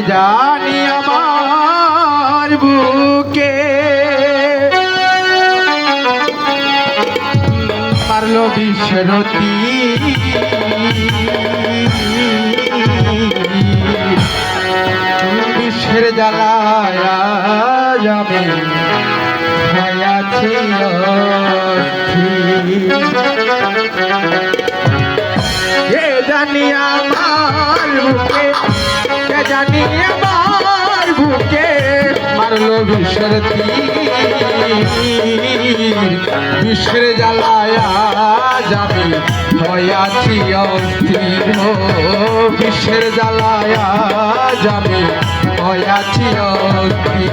জানি আমার বুকে। মারলো বিশ্বরতি। বিশ্বের জ্বালায় যাবে কে জানি আমার বুকে জানি আমার বুকে মারলো বিশ্বের বিশ্বের জ্বালায়া যাবে হয়াছি অস্থির। বিশ্বের জ্বালায়া যাবে হয়াছি অস্থির।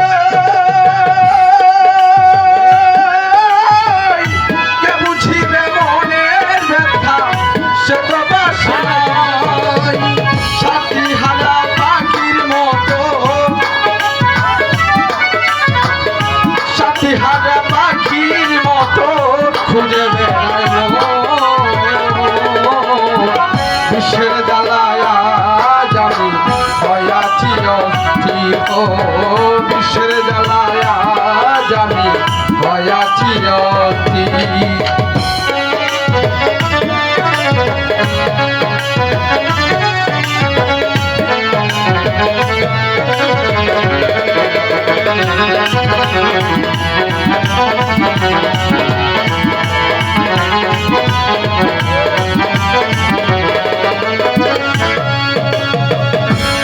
সে সাথী হারা পাখির মতো। সাথী হারা পাখির মতো খুঁজে বেড়ায় বিশ্বের জ্বালায়া জানি হয়াছি বিশ্বের জ্বালায়া জানি হয়াছি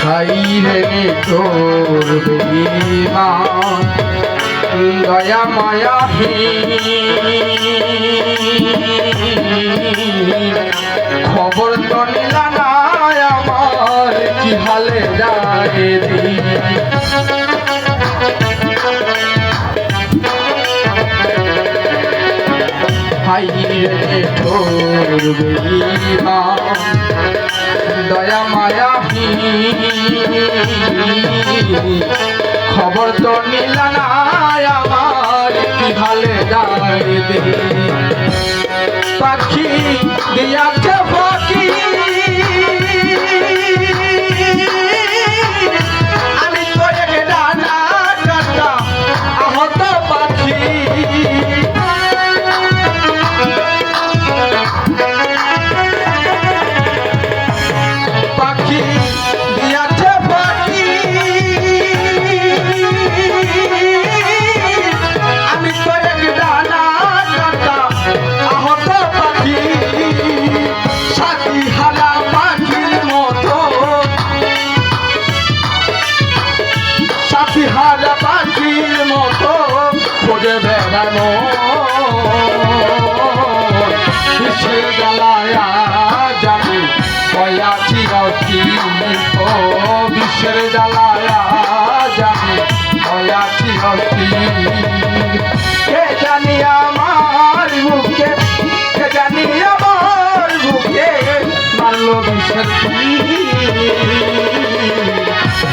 হাইরে তোর দয়া মায়া খবর তো নিলা হাইরে তোর দয়া মায়া খবর তো নিল না আমার কি হালে যায় পাখি দিয়াছে মতো খোঁজে বেড়ানো বিশ্বের জ্বালায়া জানি কয়াছি অতি ও বিশ্বের জ্বালায়া জানি কয়াছি অতি কে জানি আমার বুকে, কে জানি আমার বুকে মারলো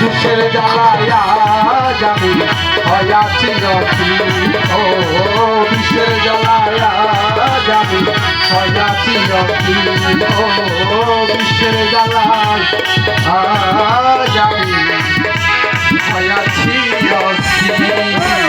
বিশ্বের জ্বালায়া জানি হয়া অতি ও বিশ্বের জ্বালায়া জানি হয়া অতি ও বিশ্বের জ্বালায় জানি হয়া অতি